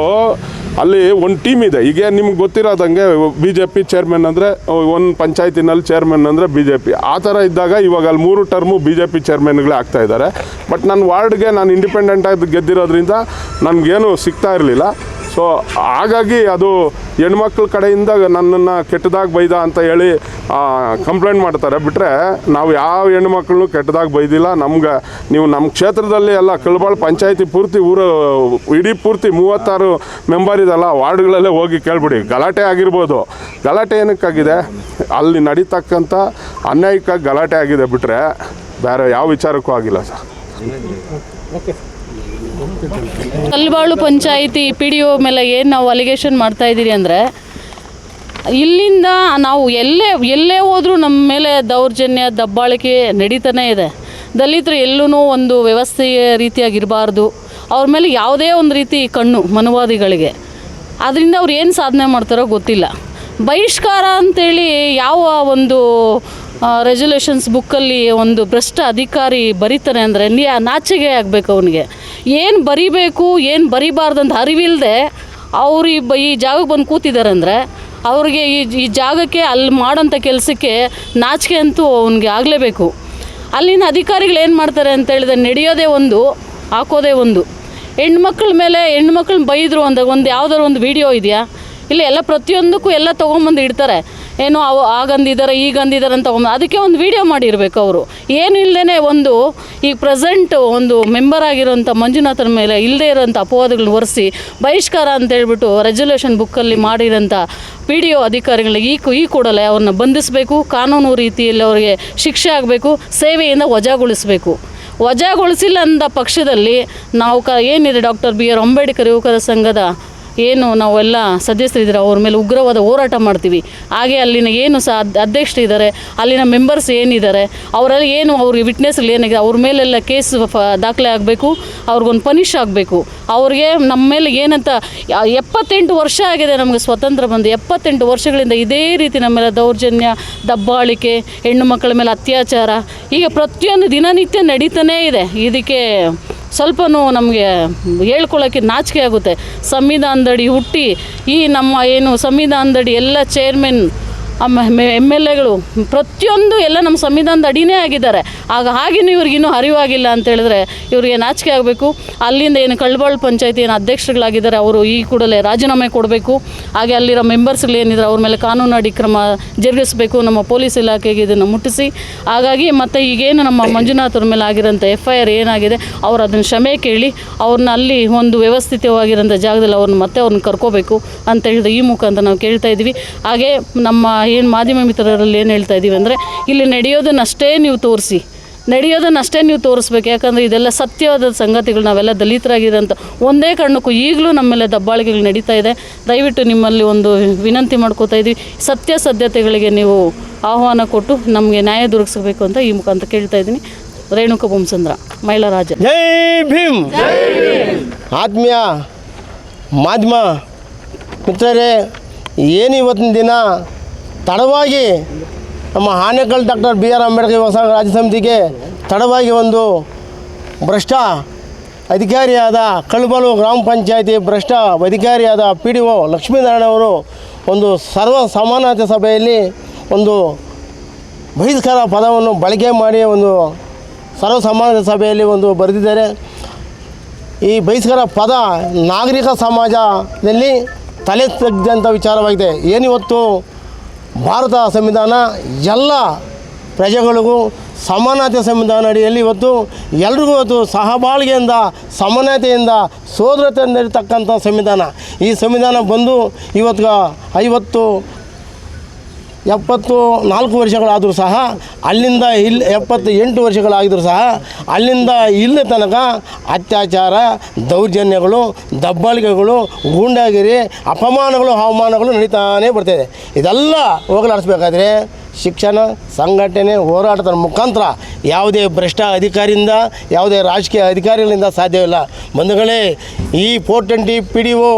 ಅಲ್ಲಿ ಒಂದು ಟೀಮ್ ಇದೆ. ಈಗ ನಿಮ್ಗೆ ಗೊತ್ತಿರೋದಂಗೆ ಬಿ ಜೆ ಪಿ ಚೇರ್ಮನ್ ಅಂದರೆ ಒಂದು ಪಂಚಾಯತಿನಲ್ಲಿ ಚೇರ್ಮನ್ ಅಂದರೆ ಬಿ ಜೆ ಪಿ ಆ ಥರ ಇದ್ದಾಗ ಇವಾಗ ಅಲ್ಲಿ ಮೂರು ಟರ್ಮು ಬಿ ಜೆ ಪಿ ಚೇರ್ಮನ್ಗಳೇ ಆಗ್ತಾ ಇದ್ದಾರೆ. ಬಟ್ ನನ್ನ ವಾರ್ಡ್ಗೆ ನಾನು ಇಂಡಿಪೆಂಡೆಂಟಾಗಿ ಗೆದ್ದಿರೋದ್ರಿಂದ ನನಗೇನು ಸಿಗ್ತಾ ಇರಲಿಲ್ಲ. ಸೊ ಹಾಗಾಗಿ ಅದು ಹೆಣ್ಮಕ್ಳ ಕಡೆಯಿಂದ ನನ್ನನ್ನು ಕೆಟ್ಟದಾಗಿ ಬೈದ ಅಂತ ಹೇಳಿ ಕಂಪ್ಲೇಂಟ್ ಮಾಡ್ತಾರೆ. ಬಿಟ್ಟರೆ ನಾವು ಯಾವ ಹೆಣ್ಮಕ್ಳನ್ನು ಕೆಟ್ಟದಾಗಿ ಬೈದಿಲ್ಲ. ನಮ್ಗೆ ನೀವು ನಮ್ಮ ಕ್ಷೇತ್ರದಲ್ಲಿ ಎಲ್ಲ ಕಳ್ಬಾಳ್ ಪಂಚಾಯತಿ ಪೂರ್ತಿ ಊರು, ಇಡೀ ಪೂರ್ತಿ ಮೂವತ್ತಾರು ಮೆಂಬರ್ ಇದೆಲ್ಲ ವಾರ್ಡ್ಗಳಲ್ಲೇ ಹೋಗಿ ಕೇಳ್ಬಿಡಿ. ಗಲಾಟೆ ಆಗಿರ್ಬೋದು. ಗಲಾಟೆ ಏನಕ್ಕಾಗಿದೆ? ಅಲ್ಲಿ ನಡೀತಕ್ಕಂಥ ಅನ್ಯಾಯಕ್ಕಾಗಿ ಗಲಾಟೆ ಆಗಿದೆ ಬಿಟ್ಟರೆ ಬೇರೆ ಯಾವ ವಿಚಾರಕ್ಕೂ ಆಗಿಲ್ಲ sir. Kalbalu panchayat P D O ಮೇಲೆ ಏನು ನಾವು ಅಲಿಗೇಷನ್ ಮಾಡ್ತಾ ಇದ್ದೀರಿ ಅಂದರೆ, ಇಲ್ಲಿಂದ ನಾವು ಎಲ್ಲೇ ಎಲ್ಲೇ ಹೋದರೂ ನಮ್ಮ ಮೇಲೆ ದೌರ್ಜನ್ಯ, ದಬ್ಬಾಳಿಕೆ ನಡೀತಾನೇ ಇದೆ. ದಲಿತರು ಎಲ್ಲೂ ಒಂದು ವ್ಯವಸ್ಥೆಯ ರೀತಿಯಾಗಿರಬಾರ್ದು. ಅವ್ರ ಮೇಲೆ ಯಾವುದೇ ಒಂದು ರೀತಿ ಕಣ್ಣು ಮನುವಾದಿಗಳಿಗೆ. ಅದರಿಂದ ಅವ್ರು ಏನು ಸಾಧನೆ ಮಾಡ್ತಾರೋ ಗೊತ್ತಿಲ್ಲ. ಬಹಿಷ್ಕಾರ ಅಂತೇಳಿ ಯಾವ ಒಂದು ರೆಜುಲೇಷನ್ಸ್ ಬುಕ್ಕಲ್ಲಿ ಒಂದು ಭ್ರಷ್ಟ ಅಧಿಕಾರಿ ಬರೀತಾನೆ ಅಂದರೆ ನೀ ನಾಚಿಗೆ ಆಗಬೇಕು ಅವನಿಗೆ. ಏನು ಬರಿಬೇಕು, ಏನು ಬರಿಬಾರ್ದಂತ ಅರಿವಿಲ್ಲದೆ ಅವರು ಈ ಜಾಗಕ್ಕೆ ಬಂದು ಕೂತಿದ್ದಾರೆ ಅಂದರೆ ಅವ್ರಿಗೆ ಈ ಈ ಜಾಗಕ್ಕೆ ಅಲ್ಲಿ ಮಾಡೋಂಥ ಕೆಲಸಕ್ಕೆ ನಾಚಿಕೆ ಅಂತೂ ಅವನಿಗೆ ಆಗಲೇಬೇಕು. ಅಲ್ಲಿನ ಅಧಿಕಾರಿಗಳು ಏನು ಮಾಡ್ತಾರೆ ಅಂತ ಹೇಳಿದ್ರೆ ನಡೆಯೋದೇ ಒಂದು, ಹಾಕೋದೇ ಒಂದು. ಹೆಣ್ಮಕ್ಳ ಮೇಲೆ, ಹೆಣ್ಮಕ್ಳನ್ನ ಬೈದರು ಅಂದಾಗ ಒಂದು ಯಾವುದಾದ್ರು ಒಂದು ವಿಡಿಯೋ ಇದೆಯಾ? ಇಲ್ಲ ಎಲ್ಲ ಪ್ರತಿಯೊಂದಕ್ಕೂ ಎಲ್ಲ ತೊಗೊಂಬಂದು ಇಡ್ತಾರೆ. ಏನೋ ಅವು ಆಗಂದಿದ್ದಾರೆ ಈಗ ಅಂದಿದ್ದಾರೆ ಅಂತ ಅದಕ್ಕೆ ಒಂದು ವಿಡಿಯೋ ಮಾಡಿರಬೇಕು ಅವರು. ಏನಿಲ್ಲದೇ ಒಂದು ಈಗ ಪ್ರೆಸೆಂಟ್ ಒಂದು ಮೆಂಬರ್ ಆಗಿರೋಂಥ ಮಂಜುನಾಥನ ಮೇಲೆ ಇಲ್ಲದೇ ಇರೋಂಥ ಅಪವಾದಗಳನ್ನ ಒರೆಸಿ ಬಹಿಷ್ಕಾರ ಅಂತ ಹೇಳ್ಬಿಟ್ಟು ರೆಜುಲೇಷನ್ ಬುಕ್ಕಲ್ಲಿ ಮಾಡಿರೋಂಥ ಪಿ ಡಿ ಒ ಅಧಿಕಾರಿಗಳಿಗೆ ಈ ಈ ಕೂಡಲೇ ಅವ್ರನ್ನ ಬಂಧಿಸಬೇಕು. ಕಾನೂನು ರೀತಿಯಲ್ಲಿ ಅವರಿಗೆ ಶಿಕ್ಷೆ ಆಗಬೇಕು. ಸೇವೆಯಿಂದ ವಜಾಗೊಳಿಸಬೇಕು. ವಜಾಗೊಳಿಸಿಲ್ಲ ಅಂದ ಪಕ್ಷದಲ್ಲಿ ನಾವು ಕ ಏನಿದೆ ಡಾಕ್ಟರ್ ಬಿ ಆರ್ ಅಂಬೇಡ್ಕರ್ ಯುವಕರ ಸಂಘದ ಏನು ನಾವೆಲ್ಲ ಸದಸ್ಯರಿದ್ದಾರೆ ಅವ್ರ ಮೇಲೆ ಉಗ್ರವಾದ ಹೋರಾಟ ಮಾಡ್ತೀವಿ. ಹಾಗೆ ಅಲ್ಲಿನ ಏನು ಸಹ ಅಧ್ಯಕ್ಷರು ಇದ್ದಾರೆ, ಅಲ್ಲಿನ ಮೆಂಬರ್ಸ್ ಏನಿದ್ದಾರೆ, ಅವರಲ್ಲಿ ಏನು ಅವ್ರಿಗೆ ವಿಟ್ನೆಸ್ಗಳು ಏನಿದೆ ಅವ್ರ ಮೇಲೆಲ್ಲ ಕೇಸ್ ದಾಖಲೆ ಆಗಬೇಕು, ಅವ್ರಿಗೊಂದು ಪನಿಷ್ ಆಗಬೇಕು. ಅವ್ರಿಗೆ ನಮ್ಮ ಮೇಲೆ ಏನಂತ ಎಪ್ಪತ್ತೆಂಟು ವರ್ಷ ಆಗಿದೆ ನಮಗೆ ಸ್ವತಂತ್ರ ಬಂದು, ಎಪ್ಪತ್ತೆಂಟು ವರ್ಷಗಳಿಂದ ಇದೇ ರೀತಿ ನಮ್ಮ ಮೇಲೆ ದೌರ್ಜನ್ಯ, ದಬ್ಬಾಳಿಕೆ, ಹೆಣ್ಣು ಮಕ್ಕಳ ಮೇಲೆ ಅತ್ಯಾಚಾರ, ಹೀಗೆ ಪ್ರತಿಯೊಂದು ದಿನನಿತ್ಯ ನಡೀತಾನೇ ಇದೆ. ಇದಕ್ಕೆ ಸ್ವಲ್ಪನೂ ನಮಗೆ ಹೇಳ್ಕೊಳ್ಳೋಕ್ಕೆ ನಾಚಿಕೆ ಆಗುತ್ತೆ. ಸಂವಿಧಾನದಡಿ ಹುಟ್ಟಿ ಈ ನಮ್ಮ ಏನು ಸಂವಿಧಾನದಡಿ ಎಲ್ಲ ಚೇರ್ಮೆನ್ ಎಂ, ಎಲ್ ಎಗಳು ಪ್ರತಿಯೊಂದು ಎಲ್ಲ ನಮ್ಮ ಸಂವಿಧಾನದ ಅಡಿನೇ ಆಗಿದ್ದಾರೆ. ಆಗ ಹಾಗೇನು ಇವ್ರಿಗಿನ್ನೂ ಅರಿವಾಗಿಲ್ಲ ಅಂತ ಹೇಳಿದ್ರೆ ಇವ್ರಿಗೆ ನಾಚಿಕೆ ಆಗಬೇಕು. ಅಲ್ಲಿಂದ ಏನು ಕಳ್ಬಾಳ್ ಪಂಚಾಯತಿ ಏನು ಅಧ್ಯಕ್ಷರುಗಳಾಗಿದ್ದಾರೆ, ಅವರು ಈ ಕೂಡಲೇ ರಾಜೀನಾಮೆ ಕೊಡಬೇಕು. ಹಾಗೆ ಅಲ್ಲಿರೋ ಮೆಂಬರ್ಸ್ಗಳು ಏನಿದ್ದಾರೆ ಅವ್ರ ಮೇಲೆ ಕಾನೂನು ಅಡಿ ಕ್ರಮ ಜರುಗಿಸಬೇಕು, ನಮ್ಮ ಪೊಲೀಸ್ ಇಲಾಖೆಗೆ ಇದನ್ನು ಮುಟ್ಟಿಸಿ. ಹಾಗಾಗಿ ಮತ್ತು ಈಗೇನು ನಮ್ಮ ಮಂಜುನಾಥ್ ಅವ್ರ ಮೇಲೆ ಆಗಿರೋಂಥ ಎಫ್ ಐ ಆರ್ ಏನಾಗಿದೆ, ಅವ್ರು ಅದನ್ನು ಕ್ಷಮೆ ಕೇಳಿ, ಅವ್ರನ್ನ ಅಲ್ಲಿ ಒಂದು ವ್ಯವಸ್ಥಿತವಾಗಿರೋಂಥ ಜಾಗದಲ್ಲಿ ಅವ್ರನ್ನ ಮತ್ತೆ ಅವ್ರನ್ನ ಕರ್ಕೋಬೇಕು ಅಂತ ಹೇಳಿದ್ರೆ ಈ ಮುಖಾಂತರ ನಾವು ಕೇಳ್ತಾ ಇದ್ದೀವಿ. ಹಾಗೆ ನಮ್ಮ ಏನು ಮಾಧ್ಯಮ ಮಿತ್ರರಲ್ಲಿ ಏನು ಹೇಳ್ತಾ ಇದ್ದೀವಿ ಅಂದರೆ, ಇಲ್ಲಿ ನಡೆಯೋದನ್ನಷ್ಟೇ ನೀವು ತೋರಿಸಿ. ನಡೆಯೋದನ್ನಷ್ಟೇ ನೀವು ತೋರಿಸ್ಬೇಕು. ಯಾಕಂದರೆ ಇದೆಲ್ಲ ಸತ್ಯವಾದ ಸಂಗತಿಗಳು, ನಾವೆಲ್ಲ ದಲಿತರಾಗಿರೋಂಥ ಒಂದೇ ಕಾರಣಕ್ಕೂ ಈಗಲೂ ನಮ್ಮ ಮೇಲೆ ದಬ್ಬಾಳಿಕೆಗಳು ನಡೀತಾ ಇದೆ. ದಯವಿಟ್ಟು ನಿಮ್ಮಲ್ಲಿ ಒಂದು ವಿನಂತಿ ಮಾಡ್ಕೋತಾ ಇದ್ದೀವಿ ಸತ್ಯಾಸತ್ಯತೆಗಳಿಗೆ ನೀವು ಆಹ್ವಾನ ಕೊಟ್ಟು ನಮಗೆ ನ್ಯಾಯ ದೊರಕಿಸಬೇಕು ಅಂತ ಈ ಮುಖಾಂತ ಕೇಳ್ತಾ ಇದ್ದೀನಿ. ರೇಣುಕ ಬೊಮ್ಮಸಂದ್ರ ಮಹಿಳಾ ರಾಜ ಜೈ ಭೀಮ್! ಆತ್ಮೀಯ ಮಾಧ್ಯಮ ಮಿತ್ರರೇ, ಏನು ಇವತ್ತಿನ ದಿನ? ತಡವಾಗಿ ನಮ್ಮ Anekal doctor B R Ambedkar ಯುವ ಸಂಘ ರಾಜ್ಯ ಸಮಿತಿಗೆ ತಡವಾಗಿ ಒಂದು ಭ್ರಷ್ಟ ಅಧಿಕಾರಿಯಾದ ಕಳ್ಬಲು ಗ್ರಾಮ ಪಂಚಾಯತಿ ಭ್ರಷ್ಟ ಅಧಿಕಾರಿಯಾದ ಪಿ ಡಿ ಒ ಲಕ್ಷ್ಮೀನಾರಾಯಣ ಅವರು ಒಂದು ಸರ್ವ ಸಮಾನತೆ ಸಭೆಯಲ್ಲಿ ಒಂದು ಬಹಿಷ್ಕಾರ ಪದವನ್ನು ಬಳಕೆ ಮಾಡಿ ಒಂದು ಸರ್ವ ಸಮಾನತೆ ಸಭೆಯಲ್ಲಿ ಒಂದು ಬರೆದಿದ್ದಾರೆ. ಈ ಬಹಿಷ್ಕಾರ ಪದ ನಾಗರಿಕ ಸಮಾಜದಲ್ಲಿ ತಲೆ ತೆಗೆದಂಥ ವಿಚಾರವಾಗಿದೆ. ಏನಿವತ್ತು ಭಾರತ ಸಂವಿಧಾನ ಎಲ್ಲ ಪ್ರಜೆಗಳಿಗೂ ಸಮಾನತೆ ಸಂವಿಧಾನ ಅಡಿಯಲ್ಲಿ ಇವತ್ತು ಎಲ್ರಿಗೂ ಇವತ್ತು ಸಹಬಾಳ್ಗೆಯಿಂದ, ಸಮಾನತೆಯಿಂದ, ಸೋದರತೆಯಿಂದ ಇರತಕ್ಕಂಥ ಸಂವಿಧಾನ. ಈ ಸಂವಿಧಾನ ಬಂದು ಇವತ್ತು ಐವತ್ತು ಎಪ್ಪತ್ತು ನಾಲ್ಕು ವರ್ಷಗಳಾದರೂ ಸಹ, ಅಲ್ಲಿಂದ ಇಲ್ಲಿ ಎಪ್ಪತ್ತು ಎಂಟು ವರ್ಷಗಳಾಗಿದ್ರು ಸಹ, ಅಲ್ಲಿಂದ ಇಲ್ಲಿ ತನಕ ಅತ್ಯಾಚಾರ, ದೌರ್ಜನ್ಯಗಳು, ದಬ್ಬಾಳಿಕೆಗಳು, ಗೂಂಡಾಗಿರಿ, ಅಪಮಾನಗಳು, ಅವಮಾನಗಳು ನಡೀತಾನೇ ಬರ್ತಾಯಿದೆ ಇದೆಲ್ಲ ಹೋಗಲಾಡಿಸ್ಬೇಕಾದ್ರೆ ಶಿಕ್ಷಣ ಸಂಘಟನೆ ಹೋರಾಟದ ಮುಖಾಂತರ ಯಾವುದೇ ಭ್ರಷ್ಟ ಅಧಿಕಾರಿಯಿಂದ, ಯಾವುದೇ ರಾಜಕೀಯ ಅಧಿಕಾರಿಗಳಿಂದ ಸಾಧ್ಯವಿಲ್ಲ. ಬಂಧುಗಳೇ, ಈ four twenty P D O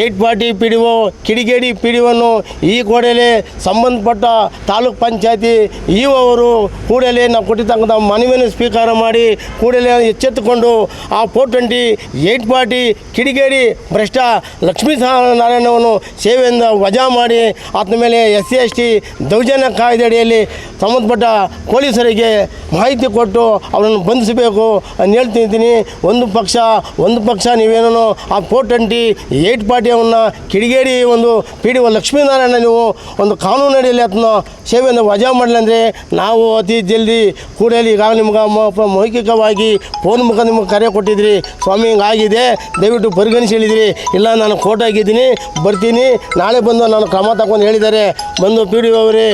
eight forty P D O ಕಿಡಿಗೇಡಿ P D ಒನ್ನು ಈ ಕೂಡಲೇ ಸಂಬಂಧಪಟ್ಟ ತಾಲೂಕ್ ಪಂಚಾಯತಿ ಈ ಅವರು ಕೂಡಲೇ ನಾವು ಕೊಟ್ಟಿರ್ತಕ್ಕಂಥ ಮನವಿಯನ್ನು ಸ್ವೀಕಾರ ಮಾಡಿ ಕೂಡಲೇ ಎಚ್ಚೆತ್ತುಕೊಂಡು ಆ ಫೋರ್ ಟ್ವೆಂಟಿ ಏಯ್ಟ್ ಫಾರ್ಟಿ ಕಿಡಿಗೇಡಿ ಭ್ರಷ್ಟ ಲಕ್ಷ್ಮೀ ನಾರಾಯಣವನ್ನು ಸೇವೆಯಿಂದ ವಜಾ ಮಾಡಿ, ಆತನ ಮೇಲೆ ಎಸ್ ಸಿ ಎಸ್ ಟಿ ದೌರ್ಜನ್ಯ ಕಾಯ್ದೆ ಅಡಿಯಲ್ಲಿ ಸಂಬಂಧಪಟ್ಟ ಪೊಲೀಸರಿಗೆ ಮಾಹಿತಿ ಕೊಟ್ಟು ಅವರನ್ನು ಬಂಧಿಸಬೇಕು ಅಂತ ಹೇಳ್ತಿದ್ದೀನಿ ಒಂದು ಪಕ್ಷ ಒಂದು ಪಕ್ಷ ನೀವೇನೋ ಆ ಫೋರ್ ಟ್ವೆಂಟಿ ಏಯ್ಟ್ ಪಾರ್ಟಿಯವನ್ನು ಕಿಡಿಗೇಡಿ ಒಂದು ಪಿ ಡಿ ಒ ಲಕ್ಷ್ಮೀನಾರಾಯಣ ನೀವು ಒಂದು ಕಾನೂನು ಅಡಿಯಲ್ಲಿ ಅದನ್ನ ಸೇವೆಯನ್ನು ವಜಾ ಮಾಡಲಿ ಅಂದರೆ ನಾವು ಅತಿ ಜಲ್ದಿ ಕೂಡಲಿ ಈಗ ನಿಮ್ಗೆ ಮೌಖಿಕವಾಗಿ ಫೋನ್ ಮುಖ ನಿಮಗೆ ಕರೆ ಕೊಟ್ಟಿದ್ರಿ. ಸ್ವಾಮಿ, ಹಿಂಗಾಗಿದೆ. ದಯವಿಟ್ಟು ಪರಿಗಣಿಸಿ ಹೇಳಿದಿರಿ. ಇಲ್ಲ, ನಾನು ಕೋರ್ಟ್ ಆಗಿದ್ದೀನಿ, ಬರ್ತೀನಿ. ನಾಳೆ ಬಂದು ನಾನು ಕ್ರಮ ತಗೊಂಡು ಹೇಳಿದ್ದಾರೆ ಬಂದು ಪಿ ಡಿ ಅವರೇ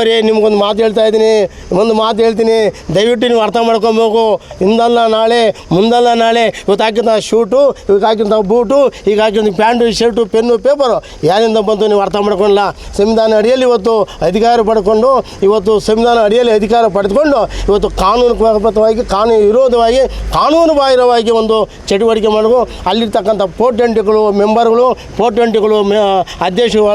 ಈವರೇ ನಿಮ್ಗೊಂದು ಮಾತು ಹೇಳ್ತಾ ಇದ್ದೀನಿ. ಒಂದು ಮಾತು ಹೇಳ್ತೀನಿ. ದಯವಿಟ್ಟು ನೀವು ಅರ್ಥ ಮಾಡ್ಕೊಬೇಕು. ಹಿಂದಲ್ಲ ನಾಳೆ, ಮುಂದಲ್ಲ ನಾಳೆ. ಇವತ್ತು ಹಾಕಿದಂಥ ಶೂಟು, ಇವತ್ತು ಹಾಕಿದಂಥ ಬೂಟು, ಈಗ ಹಾಕಿದ ಪ್ಯಾಂಟು, ಶರ್ಟು, ಪೆನ್ನು, ಪೇಪರು. ಯಾರಿಂದ ಬಂತು ನೀವು ಅರ್ಥ ಮಾಡ್ಕೊಳ್ಳ ಸಂವಿಧಾನ ಅಡಿಯಲ್ಲಿ ಇವತ್ತು ಅಧಿಕಾರ ಪಡ್ಕೊಂಡು, ಇವತ್ತು ಸಂವಿಧಾನ ಅಡಿಯಲ್ಲಿ ಅಧಿಕಾರ ಪಡೆದುಕೊಂಡು, ಇವತ್ತು ಕಾನೂನು ಬದ್ಧವಾಗಿ ಕಾನೂನು ವಿರೋಧವಾಗಿ, ಕಾನೂನು ಬಾಹಿರವಾಗಿ ಒಂದು ಚಟುವಟಿಕೆ ಮಾಡಬೇಕು ಅಲ್ಲಿರ್ತಕ್ಕಂಥ ಪೋರ್ಟೆಂಟ್ಗಳು ಮೆಂಬರ್ಗಳು ಪೋರ್ಟೆಂಟ್ಗಳು ಅಧ್ಯಕ್ಷರು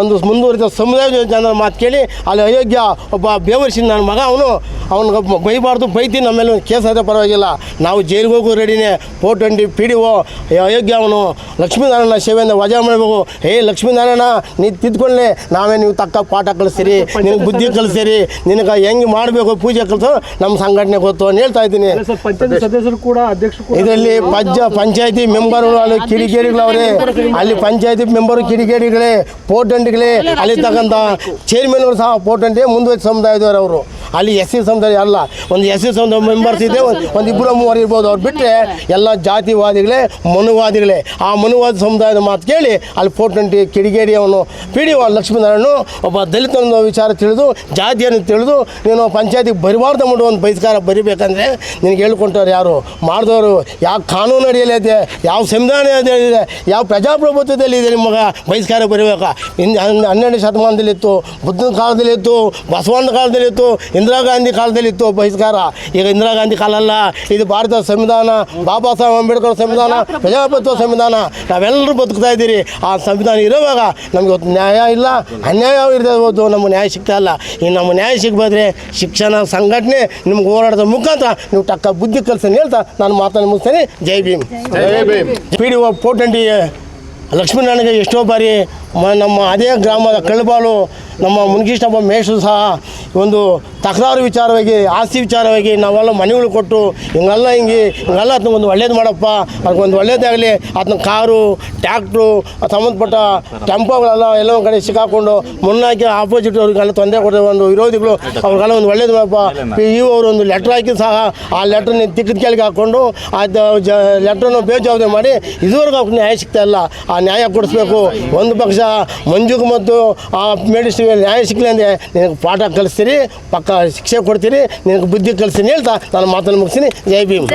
ಒಂದು ಮುಂದುವರಿದ ಸಮುದಾಯದ ಜನರ ಮಾತು ಕೇಳಿ, ಅಲ್ಲಿ ಅಯೋಗ್ಯ ಒಬ್ಬ ಬೇವರ್ಸಿನ ನನ್ನ ಮಗ ಅವನು. ಅವನಿಗೆ ಬೈಬಾರ್ದು ಬೈತೀನಿ ನಮ್ಮ ಮೇಲೆ ಕೇಸ್ ಆದರೆ ಪರವಾಗಿಲ್ಲ. ನಾವು ಜೈಲಿಗೆ ಹೋಗೋ ರೆಡಿನೇ. Four twenty P D O ಅಯೋಗ್ಯ ಅವನು. ಲಕ್ಷ್ಮೀನಾರಾಯಣ ಸೇವೆಯಿಂದ ವಜಾ ಮಾಡಬೇಕು. ಏ ಲಕ್ಷ್ಮೀನಾರಾಯಣ ನೀ ತಿದ್ಕೊಳ್ಳಿ ನಾವೇ ನೀವು ತಕ್ಕ ಪಾಠ ಕಲಿಸ್ತೀರಿ ನಿನಗೆ ಬುದ್ಧಿ ಕಲಿಸ್ತೀರಿ. ನಿನಗೆ ಹೆಂಗೆ ಮಾಡಬೇಕು ಪೂಜೆ ಕಲಿಸೋ ನಮ್ಮ ಸಂಘಟನೆ ಗೊತ್ತು ಅಂತ ಹೇಳ್ತಾ ಇದ್ದೀನಿ. ಸರ್ ಪಂಚಾಯತ್ ಸದಸ್ಯರು ಕೂಡ ಅಧ್ಯಕ್ಷರು ಕೂಡ ಇದರಲ್ಲಿ ಪಂಚ ಪಂಚಾಯತಿ ಮೆಂಬರ್ಗಳು ಅಲ್ಲಿ ಕಿಡಿಗೇಡಿಗಳವ್ರೆ. ಅಲ್ಲಿ ಪಂಚಾಯತಿ ಮೆಂಬರು ಕಿಡಿಗೇಡಿಗಳೇ ಪೋರ್ಟೆಂಟ್ಗಳೇ ಅಲ್ಲಿ ತಕ್ಕಂಥ ಚೇರ್ಮನ್ ಅವರು ಸಹ ಪೋರ್ಟೆಂಟೇ ಮುಂದುವರಿದ ಸಮುದಾಯದವರು ಅವರು. ಅಲ್ಲಿ ಎಸ್ ಸಿ ಸಮುದಾಯ ಅಲ್ಲ ಒಂದು ಎಸ್ ಸಿ ಸಮುದಾಯ ಮೆಂಬರ್ಸ್ ಇದೆ ಒಂದು ಒಂದು ಇಬ್ಬರು ಮೂವರು ಇರ್ಬೋದು ಅವ್ರು ಬಿಟ್ಟರೆ ಎಲ್ಲ ಜಾತಿವಾದಿಗಳೇ ಮನುವಾದಿಗಳೇ. ಆ ಮನುವಾದ ಸಮುದಾಯದ ಮಾತು ಕೇಳಿ ಅಲ್ಲಿ ಫೋರ್ ಟ್ವೆಂಟಿ ಕಿಡಿಗೇಡಿ ಅವನು ಪಿ ಡಿ ಒ ಲಕ್ಷ್ಮೀನಾರಾಯಣ ಒಬ್ಬ ದಲಿತನ ವಿಚಾರ ತಿಳಿದು ಜಾತಿಯನ್ನು ತಿಳಿದು ನೀನು ಪಂಚಾಯತಿಗೆ ಬರಬಾರ್ದು ಮಾಡೋ ಒಂದು ಬಹಿಷ್ಕಾರ ಬರಿಬೇಕಂದ್ರೆ ನಿನಗೆ ಹೇಳ್ಕೊಂಡವ್ರು ಯಾರು? ಮಾಡಿದವರು ಯಾವ ಕಾನೂನು ಅಡಿಯಲ್ಲಿ ಇದೆ ಯಾವ ಸಂವಿಧಾನ ಇದೆ ಯಾವ ಪ್ರಜಾಪ್ರಭುತ್ವದಲ್ಲಿ ಇದೆ ನಿಮಗೆ ಬಹಿಷ್ಕಾರ ಬರಿಬೇಕಾ? ಇನ್ನು ಹನ್ನೆರಡು ಶತಮಾನದಲ್ಲಿತ್ತು ಬುದ್ಧನ ಕಾಲದಲ್ಲಿತ್ತು ಬಸವಣ್ಣ ಕಾಲದಲ್ಲಿತ್ತು ಇಂದಿರಾ ಗಾಂಧಿ ಕಾಲದಲ್ಲಿತ್ತು ಬಹಿಷ್ಕಾರ. ಈಗ ಇಂದಿರಾ ಗಾಂಧಿ ಕಾಲ ಅಲ್ಲ ಇದು ಭಾರತದ ಸಂವಿಧಾನ ಬಾಬಾ ಸಾಹೇಬ್ ಅಂಬೇಡ್ಕರ್ ಸಂವಿಧಾನ ಪ್ರಜಾಪ್ರಭುತ್ವ ಸಂವಿಧಾನ ನಾವೆಲ್ಲರೂ ಬದುಕ್ತಾ ಇದ್ದೀರಿ. ಆ ಸಂವಿಧಾನ ಇರುವಾಗ ನಮ್ಗೆ ಇವತ್ತು ನ್ಯಾಯ ಇಲ್ಲ ಅನ್ಯಾಯ ಇರ್ಬೋದು ನಮ್ಗೆ ನಮಗೆ ನ್ಯಾಯ ಸಿಗ್ತಾ ಇಲ್ಲ. ಈಗ ನಮ್ಮ ನ್ಯಾಯ ಸಿಗ್ಬೋದ್ರೆ ಶಿಕ್ಷಣ ಸಂಘಟನೆ ನಿಮ್ಗೆ ಹೋರಾಟದ ಮುಖಾಂತರ ನೀವು ಟಕ್ಕ ಬುದ್ಧಿ ಕೆಲಸ ಹೇಳ್ತಾ ನಾನು ಮಾತನ್ನು ಮುಗಿಸ್ತೇನೆ. ಜೈ ಭೀಮ್. ಜೈ Bhim. P D O four twenty ಲಕ್ಷ್ಮೀನಾರಾಯಣಗೆ ಎಷ್ಟೋ ಬಾರಿ ಮ- ನಮ್ಮ ಅದೇ ಗ್ರಾಮದ ಕಳ್ಳಬಾಲು ನಮ್ಮ ಮುನ್ಕೃಷ್ಣಪ್ಪ ಮೇಷರು ಸಹ ಒಂದು ತಕರಾರು ವಿಚಾರವಾಗಿ, ಆಸ್ತಿ ವಿಚಾರವಾಗಿ ನಾವೆಲ್ಲ ಮನೆಗಳು ಕೊಟ್ಟು, ಹಿಂಗೆಲ್ಲ ಹಿಂಗೆ, ಹಿಂಗೆಲ್ಲ ಅದನ್ನ ಒಂದು ಒಳ್ಳೇದು ಮಾಡಪ್ಪ ಅದಕ್ಕೊಂದು ಒಳ್ಳೇದಾಗಲಿ. ಅದನ್ನ ಕಾರು, ಟ್ಯಾಕ್ಟ್ರು ಸಂಬಂಧಪಟ್ಟ ಟೆಂಪೋಗಳೆಲ್ಲ ಎಲ್ಲ ಕಡೆ ಸಿಕ್ಕಾಕೊಂಡು, ಮುನ್ನಾಕಿ ಆಪೋಸಿಟ್ ಅವ್ರಿಗೆಲ್ಲ ತೊಂದರೆ ಕೊಡೋ ಒಂದು ವಿರೋಧಿಗಳು, ಅವ್ರಿಗೆಲ್ಲ ಒಂದು ಒಳ್ಳೇದು ಮಾಡಪ್ಪ. ಪಿ ಯು ಅವರು ಒಂದು ಲೆಟ್ರ್ ಹಾಕಿ ಸಹ, ಆ ಲೆಟ್ರನ್ನ ತಿಕ್ಕದ ಕೆಳಗೆ ಹಾಕ್ಕೊಂಡು ಅದು ಜ ಲೆಟ್ರನ್ನು ಬೇಜವಾಬ್ದಾರಿ ಮಾಡಿ, ಇದುವರೆಗೂ ಅವ್ರಿಗೆ ನ್ಯಾಯ ಸಿಗ್ತಾ ಇಲ್ಲ. ಆ ನ್ಯಾಯ ಕೊಡಿಸ್ಬೇಕು. ಒಂದು ಪಕ್ಷ ಮಂಜುಗೆ ಮತ್ತು ಆ ಮೆಡಿಸಿ ನ್ಯಾಯ ಸಿಕ್ಕಲಿ ಅಂದರೆ ನಿನಗೆ ಪಾಠ ಕಲಿಸ್ತೀರಿ ಪಕ್ಕ ಶಿಕ್ಷೆ ಕೊಡ್ತೀರಿ ನಿನಗೆ ಬುದ್ಧಿ ಕಲಿಸ್ತೀನಿ ಹೇಳ್ತಾ ನಾನು ಮಾತನ್ನು ಮುಗಿಸ್ತೀನಿ. ಜೈ ಭೀಮ್.